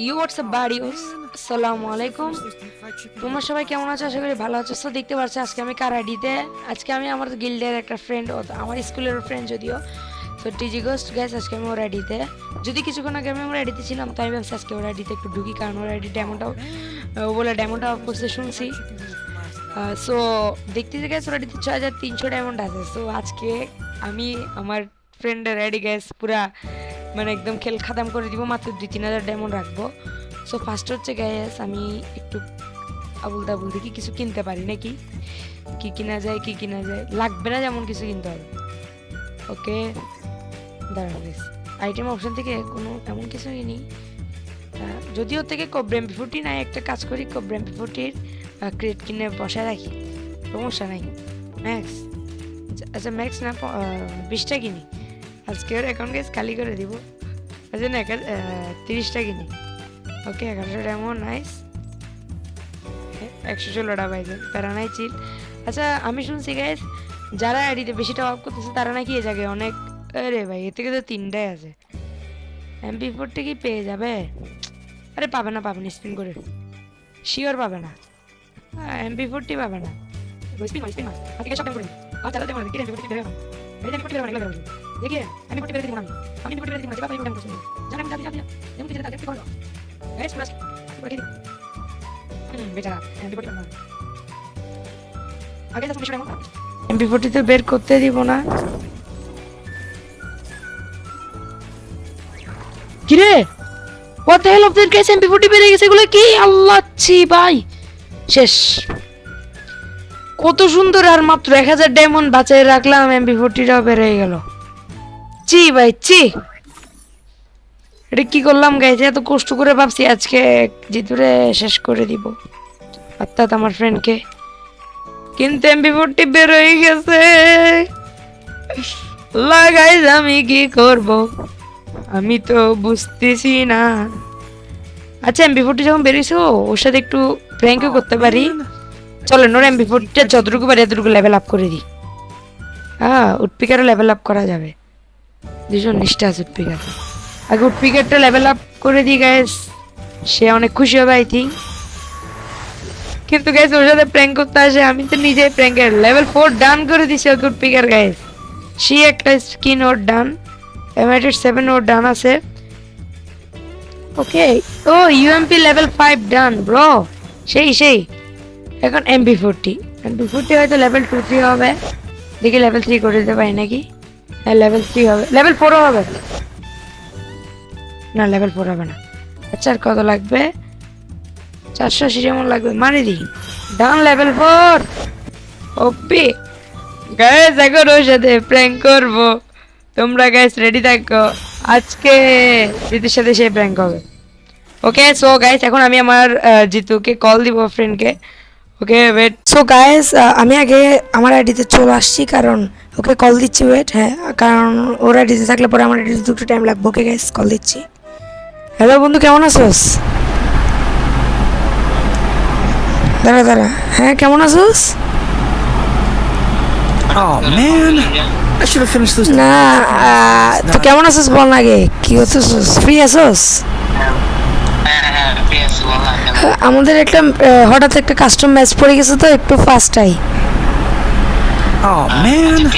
You WhatsApp বাড়িওস আসসালামু আলাইকুম তোমরা সবাই কেমন আছো? আশা করি ভালো আছো। দেখতে পাচ্ছ, আজকে আমি কারাডিতে আজকে আমি আমার গিল্ডের একটা ফ্রেন্ড আমার স্কুলের ফ্রেন্ড যদিও। তো টিজি গোস্ট গ্যাস আজকে আমি ওর আইডিতে যদি কিছুক্ষণ আগে আমি ওর আইডিতে ছিলাম, তাই ভাবছি আজকে ওর আইডিতে একটু ঢুকি, কারণ ওর আইডি ডেমোটাও ও বলে ডেমোটা অফ করছে শুনছি সো দেখতে গেছে ওর আইডিতে ছয় হাজার তিনশো ডায়মন্ড আছে। সো আজকে আমি আমার ফ্রেন্ডের আইডি গ্যাস পুরা মানে একদম খেল খাদাম করে দিব মাত্র দুই তিন হাজার ডায়মন্ড রাখব। সো ফার্স্ট হচ্ছে গ্যাস আমি একটু আবুল তাবুল দেখি কিছু কিনতে পারি নাকি? কি কিনা যায় কি কিনা যায়? লাগবে না যেমন কিছু কিনতে হবে। ওকে দাঁড়ান আইটেম অপশন থেকে কোনো এমন কিছু কিনি। যদিও থেকে কব্রেম ফিফুটি নাই একটা কাজ করি কব্রেম ফিফুটির ক্রেট কিনে বসায় রাখি। সমস্যা নাই। ম্যাক্স আচ্ছা ম্যাক্স না প- আহ, বিশটা কিনি। আজকে ওর অ্যাকাউন্ট গেস খালি করে দিব। আচ্ছা না একা- তিরিশটা কিনি। ওকে এগারোশো ডায়মন্ড নাইস একশো ষোলোটা পাইছে প্যারা নাই চিল আচ্ছা আমি শুনছি গাইস যারা আইডিতে বেশি আপ করতেছে, তারা নাকি এ জায়গায় অনেক, আরে ভাই, এর থেকে তো তিনটাই আছে। এমপি ফোরটা কি পেয়ে যাবে। আরে পাবে না পাবে না স্পিন করে। শিওর পাবে না। এমপি ফোরটি পাবে না। স্পিন স্পিন আগে সব করে আর চালাতে পারবে কি এমপি ফোরটি এই এমপি ফোরটি না দেখিয়ে আমি ফোরটি বেরে দিব না আমি বেরে দিব না যেভাবে আমি করছি জানা আমি কিছু তাকে করো গাইস পুরো পুরো কি হুম বেচারা এমপি ফোরটি না আগে মিশন এমপি ফোরটি তো বের করতে দিব না। কিরে? What the hell of that guys MP forty বেরিয়ে গেছে। এগুলো কি? আল্লাহ ছি ভাই। শেষ। কত সুন্দর আর মাত্র এক হাজার ডায়মন্ড বাঁচাই রাখলাম। এমপি ফোরটিটাও বেড়ে গেল। চি ভাই এটা কি করলাম গাইছে এত কষ্ট করে ভাবছি আজকে জিতুরে শেষ করে দিব। অর্থাৎ আমার ফ্রেন্ডকে কিন্তু এমপি ফোরটি বের হয়ে গেছে। লাগাইজ আমি কি করব? আমি তো বুঝতেছি না। আচ্ছা এমপি ফোরটি যখন বেরিয়েছে ওর সাথে একটু প্র্যাঙ্কও করতে পারি। চলো, নোর এমপি ফোরটিটা যতটুকু পারি, এতটুকু লেভেল আপ করে দিই। হ্যাঁ উৎপিকারও লেভেল আপ করা যাবে। দুজন নিষ্ঠা আছে উৎপিকার আগে উৎপিকারটা লেভেল আপ করে দিই গ্যাস সে অনেক খুশি হবে আই থিঙ্ক কিন্তু গ্যাস ওর সাথে প্র্যাঙ্ক করতে আসে, আমি তো নিজেই প্র্যাঙ্কের লেভেল ফোর ডান করে দিছি ওকে গ্যাস সে একটা স্কিন ওর ডান এমআইটেড সেভেন ওর ডান আছে। ওকে ও UMP level five done bro সেই সেই। এখন এমপি ফোরটি এমপি ফোরটি হয়তো লেভেল টু থ্রি হবে। দেখি লেভেল থ্রি করে দিতে পারি নাকি? হ্যাঁ লেভেল থ্রি হবে। লেভেল ফোরও হবে? না লেভেল ফোর হবে না। আচ্ছা আর কত লাগবে? চারশো আশি যেমন লাগবে। মানে দি, done level four OP. Guys এখন ওর সাথে প্র্যাঙ্ক করব। তোমরা গাইস রেডি থাকো। আজকে জিতুর সাথে সে প্র্যাঙ্ক হবে। ওকে সো গাইস এখন আমি আমার জিতুকে কল দিব ফ্রেন্ডকে ওকে ওয়েট সো গাইস আমি আগে আমার আইডিতে চলে আসছি কারণ ওকে কল দিচ্ছি ওয়েট হ্যাঁ কারণ ওরা আইডিতে থাকলে পরে আমার আইডিতে দুটো টাইম লাগবে। ওকে গাইস কল দিচ্ছি। হ্যালো বন্ধু কেমন আছোস? দাঁড়া দাঁড়া হ্যাঁ কেমন আছোস? Oh. না আহ, তুই কেমন আছিস বল না আগে। কি করতেছিস ফ্রি আছোস? হ্যাঁ হ্যাঁ আমাদের একটা হঠাৎ একটা কাস্টম ম্যাচ পড়ে গেছে তো একটু first I Oh man,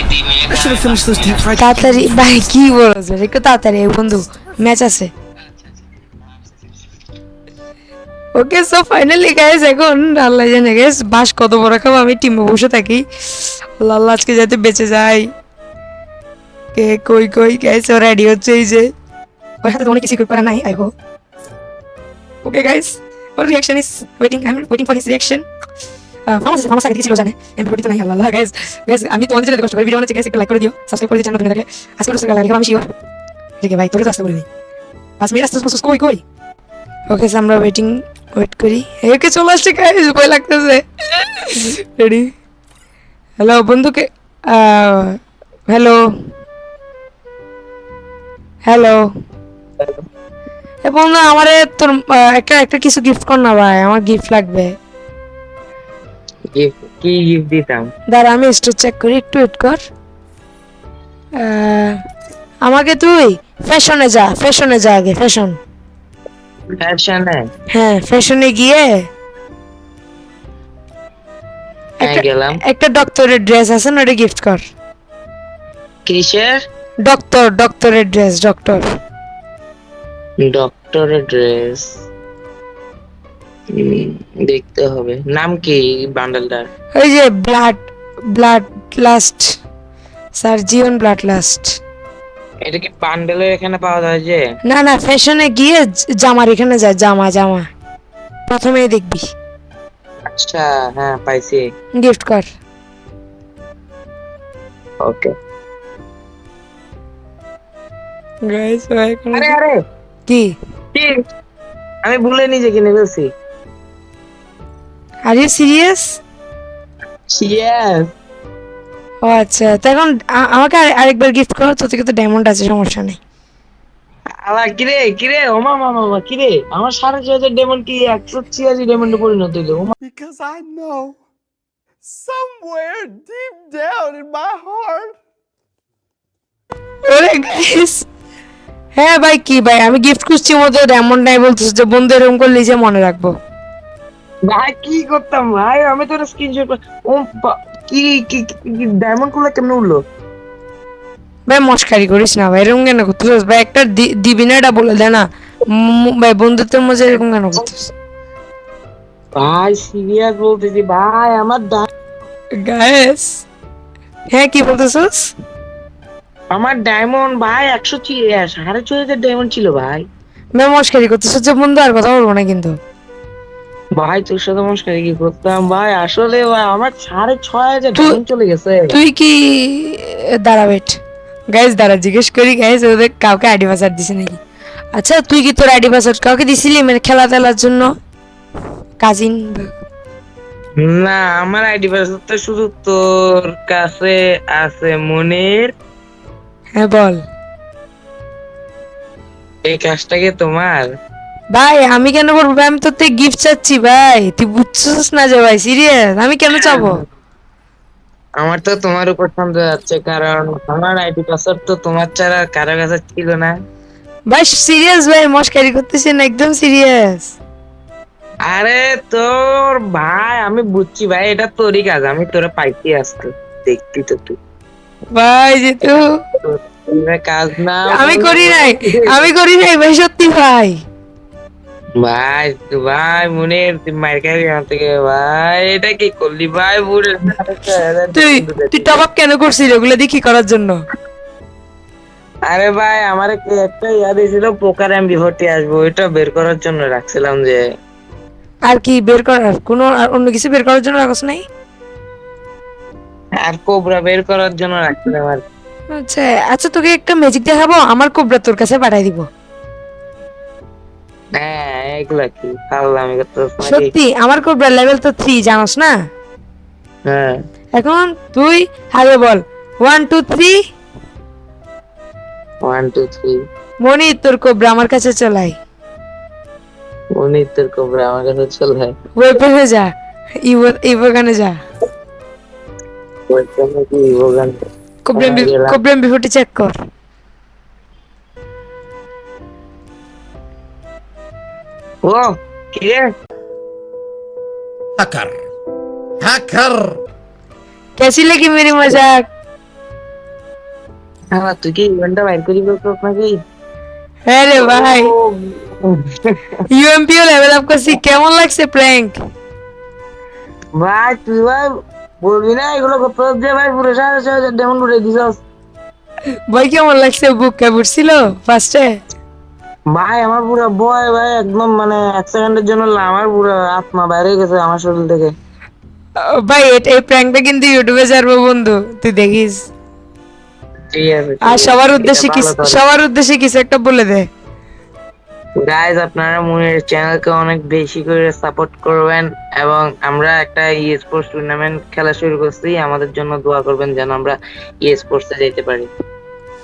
I should have finished this deep fried. তাড়াতাড়ি ভাই কি বলছো? একটু তাড়াতাড়ি বন্ধু ম্যাচ আছে। ওকে সো ফাইনালি গাইস এখন আল্লাহ জানে গাইস বাস কত বড় খাব আমি টিমে বসে থাকি। আল্লাহ আজকে যাতে বেঁচে যাই। কে কই কই গাইস ও রেডি হচ্ছে এই যে। ওর সাথে তো অনেক কিছু করা নাই I hope okay guys or reaction is waiting I am waiting for his reaction famous famous আগে ছিল জানে? আমি নাই আল্লাহ তোমাদের জন্য কষ্ট করি ভিডিও একটু লাইক করে দিও সাবস্ক্রাইব করে দিও চ্যানেল থেকে আজকে তো সকালে আমি শিওর ঠিক আছে ভাই তোরে তো আসতে বলিনি পাঁচ মিনিট আসতে আসতে কই কই? ওকে আমরা ওয়েটিং ওয়েট করি। একে চলে আসছে ভয় লাগতেছে। রেডি হ্যালো বন্ধুকে হ্যালো হ্যালো এ বন্ধু আমারে তোর একটা একটা কিছু গিফট কর না ভাই আমার গিফট লাগবে। কি গিফট দিতাম? দাঁড়া আমি স্টোর চেক করি একটু ওয়েট কর। আমাকে তুই ফ্যাশনে যা ফ্যাশনে যা আগে ফ্যাশন ফ্যাশনে হ্যাঁ ফ্যাশনে গিয়ে হ্যাঁ গেলাম। একটা ডক্টরের ড্রেস আছে না ওটা গিফট কর। কিসের? ডক্টর ডক্টরের ড্রেস ডক্টর ডক্টরের ড্রেস দেখতে হবে। নাম কি বান্ডেলটার? ওই যে blood blood last. Surgeon blood last. এটা কি বান্ডেলের এখানে পাওয়া যায় যে? না না ফ্যাশনে গিয়ে জামার এখানে যায় জামা জামা। প্রথমেই দেখবি। আচ্ছা হ্যাঁ পাইছি। গিফট কর। ওকে। গাইস আরে আরে! কি? কি? আমি ভুলে নিজে কিনে ফেলছি। আর ইউ সিরিয়াস ইয়েস ও আচ্ছা তো এখন আমাকে আরে- আরেকবার গিফট করো তো থেকে তো ডায়মন্ড আছে সমস্যা নেই। আলা কিরে কিরে ওমা মামা মামা কিরে? আমার সাড়ে ছয় হাজার ডেমন কি একশো ছিয়াশি ডেমন্ডে পরিণত হইল? ওমা Because I know somewhere deep down in my heart. ওরে গাইস হ্যাঁ ভাই কি ভাই আমি গিফট খুঁজছি মতো ডায়মন্ড নাই বলতেছ যে বন্ধু এরকম করলে যে মনে রাখব। ভাই কি করতাম? ভাই আমি তো স্ক্রিনশট ও কি কি ডায়মন্ডগুলো কেমনে উঠল? ভাই মস্কারি করিস না ভাই এরকম কেন করতেছিস? ভাই একটা দিবি না এটা বলে দে না। ভাই বন্ধুত্বের মধ্যে এরকম কেন করতেছিস? ভাই সিরিয়াস বলতেছি ভাই আমার গাইস হ্যাঁ কি বলতেছিস? আমার ডায়মন্ড ভাই একশো সাড়ে ছয় হাজার ডায়মন্ড ছিল ভাই। ভাই মস্কারি করতেছিস যে বন্ধু আর কথা বলব না কিন্তু। ভাই তোর সাথে নমস্কার কি করতাম? ভাই আসলে ভাই আমার সাড়ে ছয় হাজার তুই- চলে গেছে। তুই কি দাঁড়া বেট গাইস দাঁড়া জিজ্ঞেস করি গাইস ওদের কাউকে আইডি পাসওয়ার্ড দিছে নাকি? আচ্ছা তুই কি তোর আইডি পাসওয়ার্ড কাউকে দিছিলি মানে খেলা টেলার জন্য কাজিন না আমার আইডি পাসওয়ার্ড তো শুধু তোর কাছে আছে মনির। হ্যাঁ বল। এই কাজটা কি তোমার? ভাই আমি কেন করব? আমি তোর থেকে গিফট চাচ্ছি ভাই। তুই বুঝছিস না যে ভাই সিরিয়াস আমি কেন চাবো? আমার তো তোমার উপর সন্দেহ যাচ্ছে কারণ আমার আইডি পাসওয়ার্ড তো তোমার ছাড়া কারও কাছে ছিল না। ভাই সিরিয়াস ভাই মস্কারি করতেছি না একদম সিরিয়াস আরে তোর ভাই আমি বুঝছি ভাই এটা তোরই কাজ আমি তোরা পাইছি আজকে দেখতি তো তুই। ভাই তোরা কাজ না আমি করি নাই। আমি করি নাই ভাই সত্যি ভাই। ভাই ভাই মনে তুই মার খাবি আমার থেকে? ভাই এটা কি করলি? ভাই বুড়ে তুই তুই টপ আপ কেন করছিস ওগুলো দেখি করার জন্য? আরে ভাই আমার একটা ইয়াদ ছিল পোকার এমবি ভর্তি আসব ওইটা বের করার জন্য রাখছিলাম যে। আর কি বের করার? কোনো আর অন্য কিছু বের করার জন্য রাখছ নাই? আর কোবরা বের করার জন্য রাখছিলাম আর আচ্ছা আচ্ছা তোকে একটা ম্যাজিক দেখাবো আমার কোবরা তোর কাছে পাঠাই দিব। এগুলা কি। পারলাম করতে সত্যি আমার কোবরা লেভেল তো থ্রি জানোস না? হ্যাঁ। এখন তুই আগে বল। One two three one two three Moni তোর কোবরা আমার কাছে চলাই উনি তোর কোবরা আমার কাছে চলে ওয়েপনে যা। ইভো ইভোগানে যা। ওইখানে কি ওখান কোবরা কোবরা বিফোর্টি চেক কর। ও কি রে Hacker. Hacker. कैसी लगी मेरी मजाक আমার তুই কি ইভেন্টটা বাইর করি বলতো নাকি अरे भाई यूएमपीओ लेवल अप করছি কেমন লাগছে প্র্যাঙ্ক ভাই তুই ভাই বলবি না এগুলো করতে যে ভাই পুরো সাড়ে ছয় হাজার ডেমন উঠে দিছস ভাই কেমন লাগছে বুক কেবুট ছিল ফার্স্টে ভাই আমার পুরো ভয় ভাই একদম মানে এক সেকেন্ডের জন্য আমার পুরো আত্মা বাইরে গেছে আমার শরীর থেকে। ভাই এটা- এই প্র্যাঙ্কটা কিন্তু ইউটিউবে ছাড়বো বন্ধু তুই দেখিস। আর সবার উদ্দেশ্যে কিছু সবার উদ্দেশ্যে কিছু একটা বলে দে। গাইজ আপনারা মনের চ্যানেলকে অনেক বেশি করে সাপোর্ট করবেন এবং আমরা একটা ই স্পোর্টস টুর্নামেন্ট খেলা শুরু করছি। আমাদের জন্য দোয়া করবেন যেন আমরা ই স্পোর্টসে যেতে পারি।